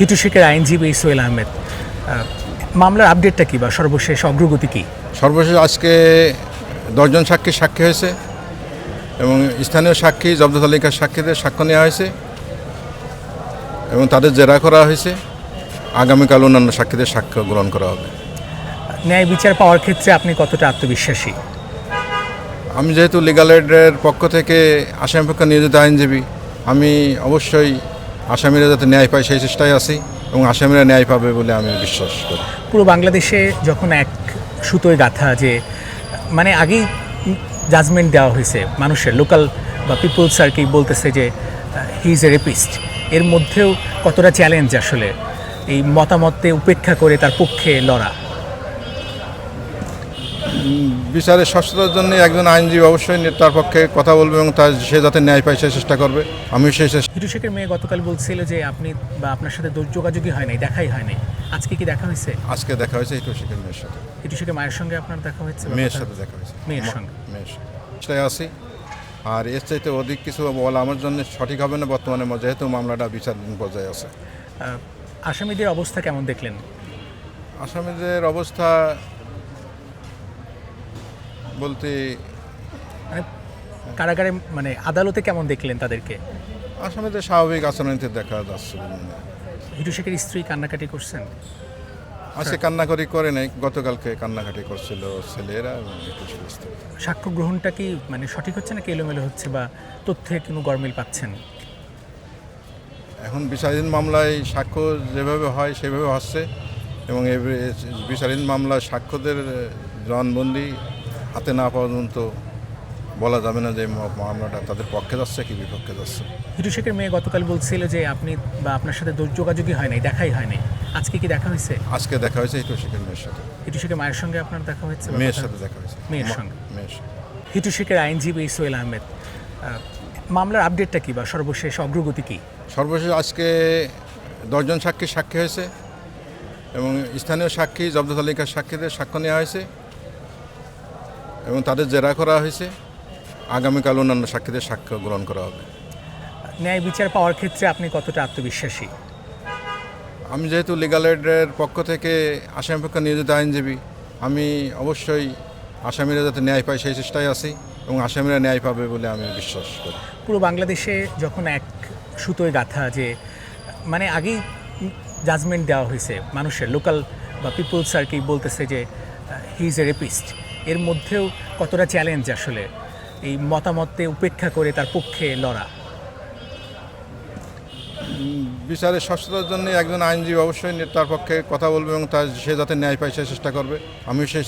হিটু শেখের আইনজীবী সোহেল আহমেদ মামলার আপডেটটা কি বা সর্বশেষ অগ্রগতি কি? সর্বশেষ আজকে দশজন সাক্ষী সাক্ষী হয়েছে এবং স্থানীয় সাক্ষী জব্দ তালিকার সাক্ষীদের সাক্ষ্য নেওয়া হয়েছে এবং তাদের জেরা করা হয়েছে। আগামীকাল অন্যান্য সাক্ষীদের সাক্ষ্য গ্রহণ করা হবে। ন্যায় বিচার পাওয়ার ক্ষেত্রে আপনি কতটা আত্মবিশ্বাসী? আমি যেহেতু লিগাল এডের পক্ষ থেকে আসামি পক্ষে নিয়োজিত আইনজীবী আমি অবশ্যই আসামিরা যাতে ন্যায় পায় সেই চেষ্টায় আছি এবং আসামিরা ন্যায় পাবে বলে আমি বিশ্বাস করি। পুরো বাংলাদেশে যখন এক সুতোয় গাথা যে মানে আগেই জাজমেন্ট দেওয়া হয়েছে মানুষের লোকাল বা পিপলস আর কি বলতেছে যে হি ইজ এ রেপিস্ট এর মধ্যেও কতটা চ্যালেঞ্জ আসলে এই মতামতে উপেক্ষা করে তার পক্ষে লড়া। বিচারের স্বচ্ছতার জন্য একজন আইনজীবী অবশ্যই তার পক্ষে কথা বলবে এবং তার সে যাতে ন্যায় পায় সেই চেষ্টা করবে। আমি সেই চেষ্টা হিটু শেখের মেয়ে গতকাল বলছিল যে আপনি বা আপনার সাথে যোগাযোগই হয় নাই দেখাই হয় নাই। আজকে কি দেখা হয়েছে? আজকে দেখা হয়েছে এই কৌশিকের মেয়ের সাথে। হিটু শেখের মায়ের সঙ্গে আপনার দেখা হয়েছে মেয়ের সাথে দেখা হয়েছে। মেয়ের সঙ্গে। মেয়ের সাথে। আছি। আর এর চাইতে অধিক কিছু বলা আমার জন্য সঠিক হবে না বর্তমানে যেহেতু মামলাটা বিচারাধীন পর্যায়ে আছে। আসামিদের অবস্থা কেমন দেখলেন? আসামিদের অবস্থা বলতে মানে কারাগারে মানে আদালতে কেমন দেখলেন তাদেরকে? আসামিদের স্বাভাবিক আচরণীতে দেখা যাচ্ছে। হিটু শেখের স্ত্রী কান্নাকাটি করছেন? আজকে কান্নাকাটি করে নাই গতকালকে কান্নাকাটি করছিল ছেলেরা সাক্ষ্য গ্রহণটা কি মানে সঠিক হচ্ছে না এলোমেলো হচ্ছে বা তথ্যে কোনো গরমিল পাচ্ছেন? এখন বিচারাধীন মামলায় সাক্ষ্য যেভাবে হয় সেভাবে হচ্ছে এবং এই বিচারাধীন মামলায় সাক্ষ্যদের জবানবন্দি হাতে না পাওয়া পর্যন্ত বলা যাবে না যে মামলাটা তাদের পক্ষে যাচ্ছে কি বিপক্ষে যাচ্ছে। হিটু শেখের মেয়ে গতকাল বলছিল যে আপনি বা আপনার সাথে যোগাযোগই হয় নাই দেখাই হয় নাই। আজকে কি দেখা হয়েছে? আজকে দেখা হয়েছে হিটু শেখের মেয়ের সাথে। হিটু শেখের মায়ের সঙ্গে আপনার দেখা হয়েছে মেয়ের সাথে দেখা হয়েছে। মেয়ের সঙ্গে। মেয়ের সাথে। হিটু শেখের আইনজীবী সোহেল আহমেদ মামলার আপডেটটা কি বা সর্বশেষ অগ্রগতি কি? সর্বশেষ আজকে দশজন সাক্ষী সাক্ষী হয়েছে এবং স্থানীয় সাক্ষী জব্দ তালিকার সাক্ষীদের সাক্ষ্য নেওয়া হয়েছে। এবং তাদের জেরা করা হয়েছে। আগামীকাল অন্যান্য সাক্ষীদের সাক্ষ্য গ্রহণ করা হবে। ন্যায় বিচার পাওয়ার ক্ষেত্রে আপনি কতটা আত্মবিশ্বাসী? আমি যেহেতু লিগাল এডের পক্ষ থেকে আসামি পক্ষে নিয়োজিত আইনজীবী আমি অবশ্যই আসামিরা যাতে ন্যায় পায় সেই চেষ্টায় আছি এবং আসামিরা ন্যায় পাবে বলে আমি বিশ্বাস করি। পুরো বাংলাদেশে যখন এক সুতোয় গাথা যে মানে আগেই জাজমেন্ট দেওয়া হয়েছে মানুষের লোকাল বা পিপলস আর কি বলতেছে যে হি ইজ এ রেপিস্ট এর মধ্যেও কতটা চ্যালেঞ্জ আসলে এই মতামতে উপেক্ষা করে তার পক্ষে লড়া? বিচারে স্বচ্ছতার জন্য একজন আইনজীবী অবশ্যই তার পক্ষে কথা বলবে এবং তার সে যাতে ন্যায় পায় সে চেষ্টা করবে। আমিও সেই